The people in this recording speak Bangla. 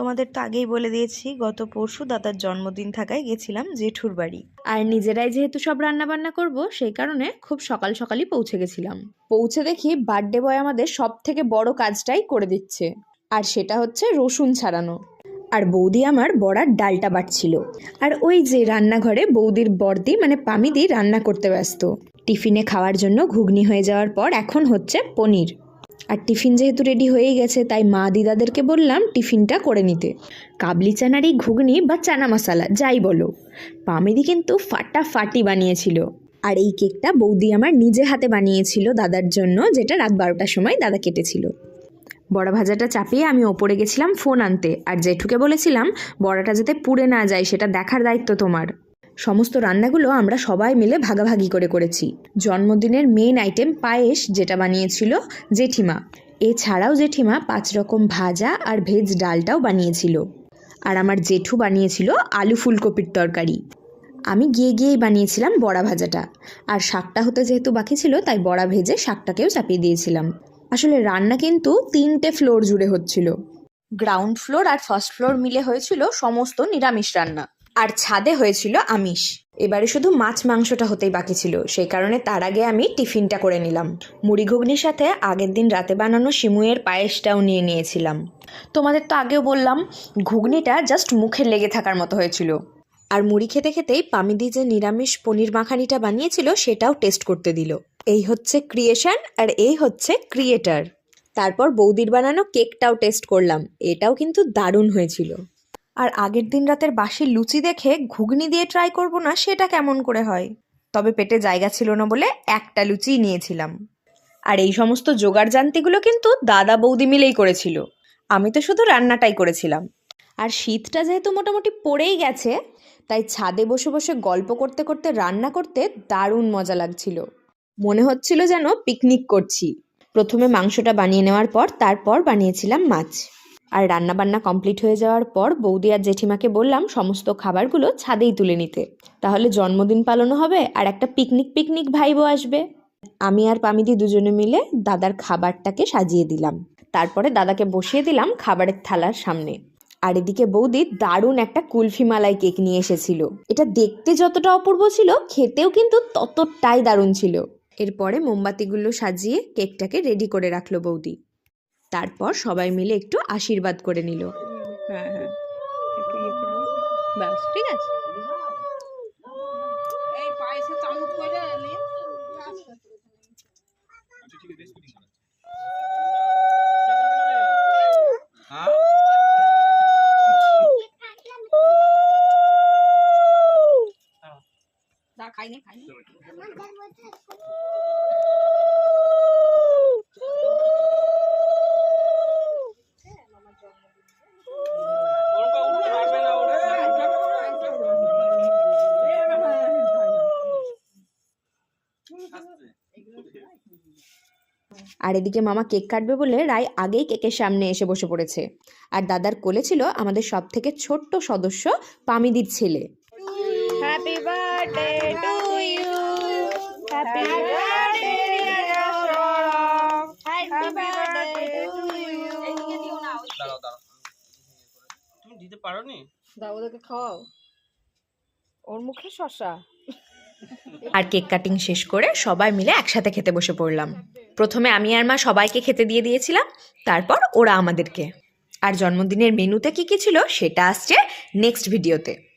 তোমাদের তো আগেই বলে দিয়েছি, গত পরশু দাদার জন্মদিন থাকায় গেছিলাম জেঠুর বাড়ি। আর নিজেরাই যেহেতু সব রান্না বান্না করব, সেই কারণে খুব সকাল সকালই পৌঁছে গেছিলাম। পৌঁছে দেখি বার্থডে বয় আমাদের সব থেকে বড় কাজটাই করে দিচ্ছে, আর সেটা হচ্ছে রসুন ছাড়ানো। আর বৌদি আমার বড়ার ডালটা বাটছিল। আর ওই যে রান্নাঘরে বৌদির বর্দি মানে পামিদি, রান্না করতে ব্যস্ত। টিফিনে খাওয়ার জন্য ঘুগনি হয়ে যাওয়ার পর এখন হচ্ছে পনির। আর টিফিন যেহেতু রেডি হয়েই গেছে, তাই মা দিদাদেরকে বললাম টিফিনটা করে নিতে। কাবলি চানার এই ঘুগনি বা চানা মশালা, যাই বলো। পামেদি কিন্তু ফাটাফাটি বানিয়েছিল। আর এই কেকটা বৌদি আমার নিজে হাতে বানিয়েছিল দাদার জন্য, যেটা রাত বারোটার সময় দাদা কেটেছিল। বড়া ভাজাটা চাপিয়ে আমি ওপরে গেছিলাম ফোন আনতে। আর জেঠুকে বলেছিলাম, বড়াটা যাতে পুড়ে না যায়, সেটা দেখার দায়িত্ব তোমার। সমস্ত রান্নাগুলো আমরা সবাই মিলে ভাগাভাগি করে করেছি। জন্মদিনের মেইন আইটেম পায়েস যেটা বানিয়েছিল জেঠিমা। এছাড়াও জেঠিমা পাঁচ রকম ভাজা আর ভেজ ডালটাও বানিয়েছিল। আর আমার জেঠু বানিয়েছিল আলু ফুলকপির তরকারি। আমি গিয়ে গিয়েই বানিয়েছিলাম বড়া ভাজাটা। আর শাকটা হতে যেহেতু বাকি ছিল, তাই বড়া ভেজে শাকটাকেও চাপিয়ে দিয়েছিলাম। আসলে রান্না কিন্তু তিনটে ফ্লোর জুড়ে হচ্ছিল। গ্রাউন্ড ফ্লোর আর ফার্স্ট ফ্লোর মিলে হয়েছিল সমস্ত নিরামিষ রান্না। আর ছাদে হয়েছিল আমিষ। এবারে শুধু মাছ মাংসটা হতেই বাকি ছিল। সেই কারণে তার আগে আমি টিফিনটা করে নিলাম। মুড়ি ঘুগনির সাথে আগের দিন রাতে বানানো শিমুয়ের পায়েসটাও নিয়ে নিয়েছিলাম। তোমাদের তো আগেও বললাম, ঘুগনিটা জাস্ট মুখে লেগে থাকার মতো হয়েছিল। আর মুড়ি খেতে খেতেই পামিদি যে নিরামিষ পনির মাখানিটা বানিয়েছিল, সেটাও টেস্ট করতে দিল। এই হচ্ছে ক্রিয়েশন আর এই হচ্ছে ক্রিয়েটার তারপর বৌদির বানানো কেকটাও টেস্ট করলাম। এটাও কিন্তু দারুণ হয়েছিল। আর আগের দিন রাতের বাসি লুচি দেখে ঘুগনি দিয়ে ট্রাই করব না, সেটা কেমন করে হয়? তবে পেটে জায়গা ছিল না বলে একটা লুচিই নিয়েছিলাম। আর এই সমস্ত জোগাড় জান্তিগুলো কিন্তু দাদা বৌদি মিলেই করেছিল। আমি তো শুধু রান্নাটাই করেছিলাম। আর শীতটা যেহেতু মোটামুটি পড়েই গেছে, তাই ছাদে বসে বসে গল্প করতে করতে রান্না করতে দারুণ মজা লাগছিল। মনে হচ্ছিল যেন পিকনিক করছি। প্রথমে মাংসটা বানিয়ে নেওয়ার পর তারপর বানিয়েছিলাম মাছ। আর রান্না বান্না কমপ্লিট হয়ে যাওয়ার পর বৌদি আর জেঠিমাকে বললাম সমস্ত খাবারগুলো ছাদেই তুলে নিতে। তাহলে জন্মদিন পালনও হবে আর একটা পিকনিক পিকনিক ভাইবও আসবে। আমি আর পামিদি দুজনে মিলে দাদার খাবারটাকে সাজিয়ে দিলাম। তারপরে দাদাকে বসিয়ে দিলাম খাবারের থালার সামনে। আর এদিকে বৌদি দারুণ একটা কুলফি মালাই কেক নিয়ে এসেছিল। এটা দেখতে যতটা অপূর্ব ছিল, খেতেও কিন্তু ততটাই দারুণ ছিল। এরপরে মোমবাতিগুলো সাজিয়ে কেকটাকে রেডি করে রাখল বৌদি। তারপর সবাই মিলে একটু আশীর্বাদ করে নিল। হ্যাঁ হ্যাঁ। ইয়ে। ব্যাস ঠিক আছে। আর এদিকে মামা কেক কাটবে বলে রায় আগেই কেকের সামনে এসে বসে পড়েছে। আর দাদার কোলে ছিল আমাদের সব থেকে ছোট্ট সদস্য পামিদির ছেলে। Happy birthday to you happy birthday happy birthday to you দাঁড়াও দাঁড়াও। তুমি দিতে পারো নি দাও ওদেরকে খাওয়াও। ওর মুখে শশা আর কেক কাটিং শেষ করে সবাই মিলে একসাথে খেতে বসে পড়লাম। প্রথমে আমি আর মা সবাইকে খেতে দিয়ে দিয়েছিলাম, তারপর ওরা আমাদেরকে। আর জন্মদিনের মেনুতে কি কি ছিল সেটা আসছে নেক্সট ভিডিওতে